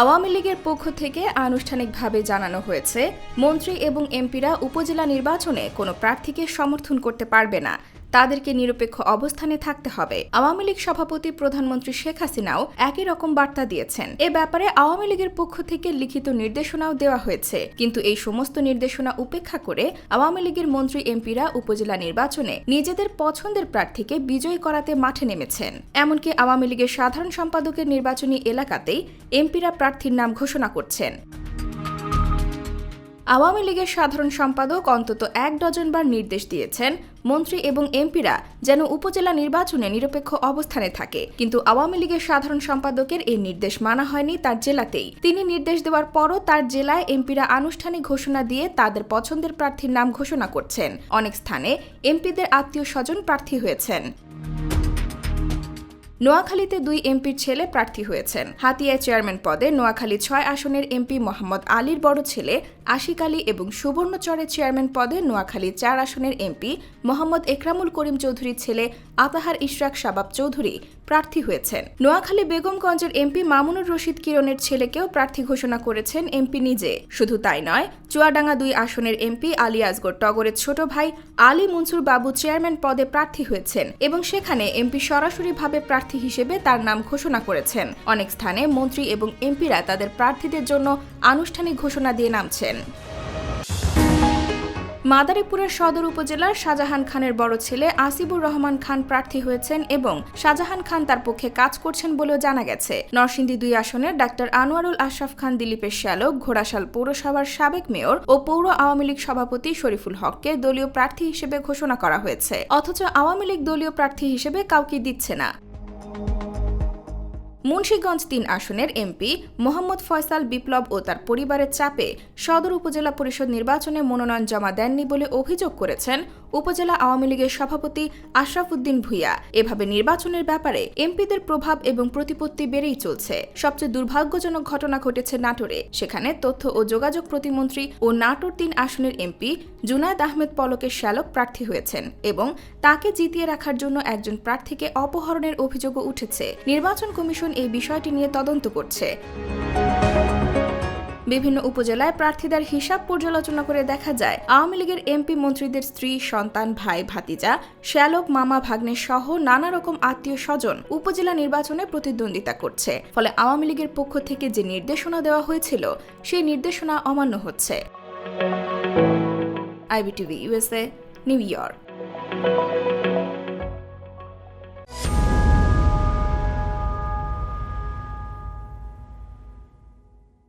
আওয়ামী লীগের পক্ষ থেকে আনুষ্ঠানিকভাবে জানানো হয়েছে, মন্ত্রী এবং এমপিরা উপজেলা নির্বাচনে কোনো প্রার্থীকে সমর্থন করতে পারবে না। তাদেরকে নিরপেক্ষ অবস্থানে থাকতে হবে। আওয়ামী লীগ সভাপতি প্রধানমন্ত্রী শেখ হাসিনাও একই রকম বার্তা দিয়েছেন। এ ব্যাপারে আওয়ামী লীগের পক্ষ থেকে লিখিত নির্দেশনাও দেওয়া হয়েছে। কিন্তু এই সমস্ত নির্দেশনা উপেক্ষা করে আওয়ামী লীগের মন্ত্রী এমপিরা উপজেলা নির্বাচনে নিজেদের পছন্দের প্রার্থীকে বিজয়ী করাতে মাঠে নেমেছেন। এমনকি আওয়ামী লীগের সাধারণ সম্পাদকের নির্বাচনী এলাকাতেই এমপিরা প্রার্থীর নাম ঘোষণা করছেন। আওয়ামী লীগের সাধারণ সম্পাদক অন্তত এক ডজন বার নির্দেশ দিয়েছেন। মন্ত্রী এবং এমপিরা যেন উপজেলা নির্বাচনে নিরপেক্ষ অবস্থানে থাকে। কিন্তু আওয়ামী লীগের সাধারণ সম্পাদকের এই নির্দেশ মানা হয়নি তার জেলাতেই। তিনি নির্দেশ দেওয়ার পরও তার জেলায় এমপিরা আনুষ্ঠানিক ঘোষণা দিয়ে তাদের পছন্দের প্রার্থীর নাম ঘোষণা করছেন। অনেক স্থানে এমপিদের আত্মীয় স্বজন প্রার্থী হয়েছেন। নোয়াখালীতে দুই এমপির ছেলে প্রার্থী হয়েছেন। হাতিয়ায় চেয়ারম্যান পদে নোয়াখালী ছয় আসনের এমপি মোহাম্মদ আলীর বড় ছেলে আশিক আলী এবং সুবর্ণচরে চেয়ারম্যান পদে নোয়াখালী চার আসনের এমপি মোহাম্মদ একরামুল করিম চৌধুরীর ছেলে আতাহার ইশরাক শাবাব চৌধুরী। প্রার্থী হয়েছেন। নোয়াখালী বেগমগঞ্জের এমপি মামুনুর রশিদ কিরণের ছেলেকেও প্রার্থী ঘোষণা করেছেন এমপি নিজে। শুধু তাই নয়, চুয়াডাঙ্গা দুই আসনের এমপি আলী আসগর টগরের ছোট ভাই আলী মনসুর বাবু চেয়ারম্যান পদে প্রার্থী হয়েছেন এবং সেখানে এমপি সরাসরিভাবে প্রার্থী হিসেবে তার নাম ঘোষণা করেছেন। অনেক স্থানে মন্ত্রী এবং এমপিরা তাদের প্রার্থীদের জন্য আনুষ্ঠানিক ঘোষণা দিয়ে নামছেন। মাদারীপুরের সদর উপজেলার শাহজাহান খানের বড় ছেলে আসিবুর রহমান খান প্রার্থী হয়েছেন এবং শাহজাহান খান তার পক্ষে কাজ করছেন বলেও জানা গেছে। নরসিংদী দুই আসনের ডাক্তার আনোয়ারুল আশরাফ খান, দিলীপের শ্যালক, ঘোড়াশাল পৌরসভার সাবেক মেয়র ও পৌর আওয়ামী লীগ সভাপতি শরীফুল হককে দলীয় প্রার্থী হিসেবে ঘোষণা করা হয়েছে। অথচ আওয়ামী লীগ দলীয় প্রার্থী হিসেবে কাউকে দিচ্ছে না। মুন্সীগঞ্জ তিন আসনের এমপি মোহাম্মদ ফয়সাল বিপ্লব ও তার পরিবারের চাপে সদর উপজেলা পরিষদ নির্বাচনে মনোনয়ন জমা দেননি বলে অভিযোগ করেছেন উপজেলা আওয়ামী লীগের সভাপতি আশরাফ উদ্দিন ভুইয়া। এভাবে নির্বাচনের ব্যাপারে এমপিদের প্রভাব এবং প্রতিপত্তি বেড়েই চলছে। সবচেয়ে দুর্ভাগ্যজনক ঘটনা ঘটেছে নাটোরে। সেখানে তথ্য ও যোগাযোগ প্রতিমন্ত্রী ও নাটোর তিন আসনের এমপি জুনায়দ আহমেদ পলকের শ্যালক প্রার্থী হয়েছেন এবং তাকে জিতিয়ে রাখার জন্য একজন প্রার্থীকে অপহরণের অভিযোগও উঠেছে। নির্বাচন কমিশন এই বিষয়টি নিয়ে তদন্ত করছে। বিভিন্ন উপজেলায় প্রার্থীদের হিসাব পর্যালোচনা করে দেখা যায়, আওয়ামী লীগের এমপি মন্ত্রীদের স্ত্রী, সন্তান, ভাই, ভাতিজা, শ্যালক, মামা, ভাগ্নে সহ নানা রকম আত্মীয় স্বজন উপজেলা নির্বাচনে প্রতিদ্বন্দ্বিতা করছে। ফলে আওয়ামী লীগের পক্ষ থেকে যে নির্দেশনা দেওয়া হয়েছিল, সেই নির্দেশনা অমান্য হচ্ছে। IBTV, USA, New York.